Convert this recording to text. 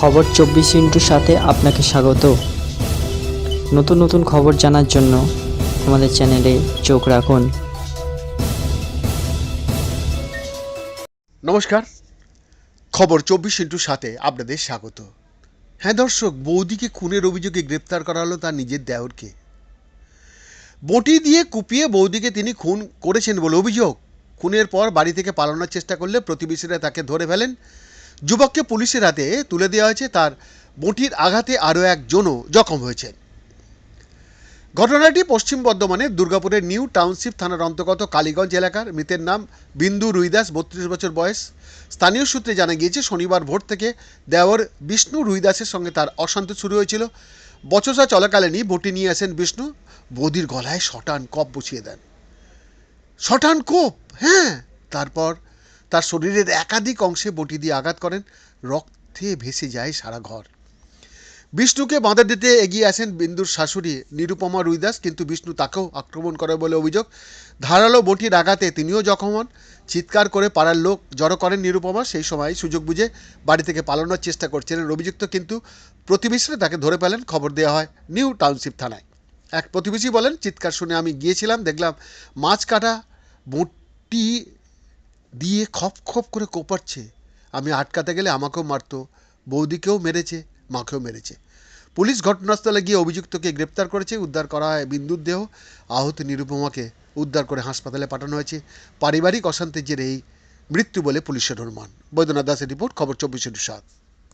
খবর চব্বিশ ইন্টুর সাথে আপনাকে স্বাগত। নতুন নতুন খবর জানার জন্য আমাদের চ্যানেলে চোখ রাখুন। নমস্কার। খবর চব্বিশ ইন্টুর সাথে আপনাদের স্বাগত। হ্যাঁ দর্শক, বৌদিকে খুনের অভিযোগে গ্রেপ্তার করা হলো তার নিজের দেওরকে। বটি দিয়ে কুপিয়ে বৌদিকে তিনি খুন করেছেন বলে অভিযোগ। খুনের পর বাড়ি থেকে পালানোর চেষ্টা করলে প্রতিবেশীরা তাকে ধরে ফেলেন। যুবককে পুলিশের হাতে তুলে দেওয়া হয়েছে। তার বটির আঘাতে আরও একজনও জখম হয়েছেন ঘটনাটি পশ্চিম বর্ধমানের দুর্গাপুরের নিউ টাউনশিপ থানার অন্তর্গত কালীগঞ্জ এলাকার। মৃতের নাম বিন্দু রুইদাস, বত্রিশ বছর বয়স। স্থানীয় সূত্রে জানা গিয়েছে, শনিবার ভোর থেকে দেওর বিষ্ণু রুইদাসের সঙ্গে তার অশান্তি শুরু হয়েছিল। বচসা চলাকালীনই বটি নিয়ে আসেন বিষ্ণু। বৌদির গলায় শটান কপ বসিয়ে দেন। শটান কোপ? হ্যাঁ। তারপর তার শরীরের একাধিক অংশে বটি দিয়ে আঘাত করেন। রক্তে ভেসে যায় সারা ঘর। বিষ্ণুকে বাঁধা দিতে এগিয়ে আসেন বিন্দুর শাশুড়ি নিরুপমা রুইদাস, কিন্তু বিষ্ণু তাকেও আক্রমণ করে বলে অভিযোগ। ধারালো বটির আঘাতে তিনিও জখম হন। চিৎকার করে পাড়ার লোক জড়ো করেন নিরুপমা। সেই সময় সুযোগ বুঝে বাড়ি থেকে পালানোর চেষ্টা করছিলেন অভিযুক্ত, কিন্তু প্রতিবেশীরা তাকে ধরে পেলেন খবর দেওয়া হয় নিউ টাউনশিপ থানায়। এক প্রতিবেশী বলেন, চিৎকার শুনে আমি গিয়েছিলাম, দেখলাম মাছ কাটা বটি খপ খপ করে কোপাচ্ছে। আমি আটকাতে গেলে আমাকেও মারত, বৌদিকেও মেরেছে, মাকেও মেরেছে। পুলিশ ঘটনাস্থলে গিয়ে অভিযুক্তকে গ্রেপ্তার করেছে, উদ্ধার করা হয় বিন্দুর দেহ। আহত নিরুপমাকে উদ্ধার করে হাসপাতালে পাঠানো হয়েছে। পারিবারিক অশান্তির জেরে এই মৃত্যু বলে পুলিশের অনুমান। বৈদ্যনাথ দাসের রিপোর্ট, খবর চব্বিশ সাত।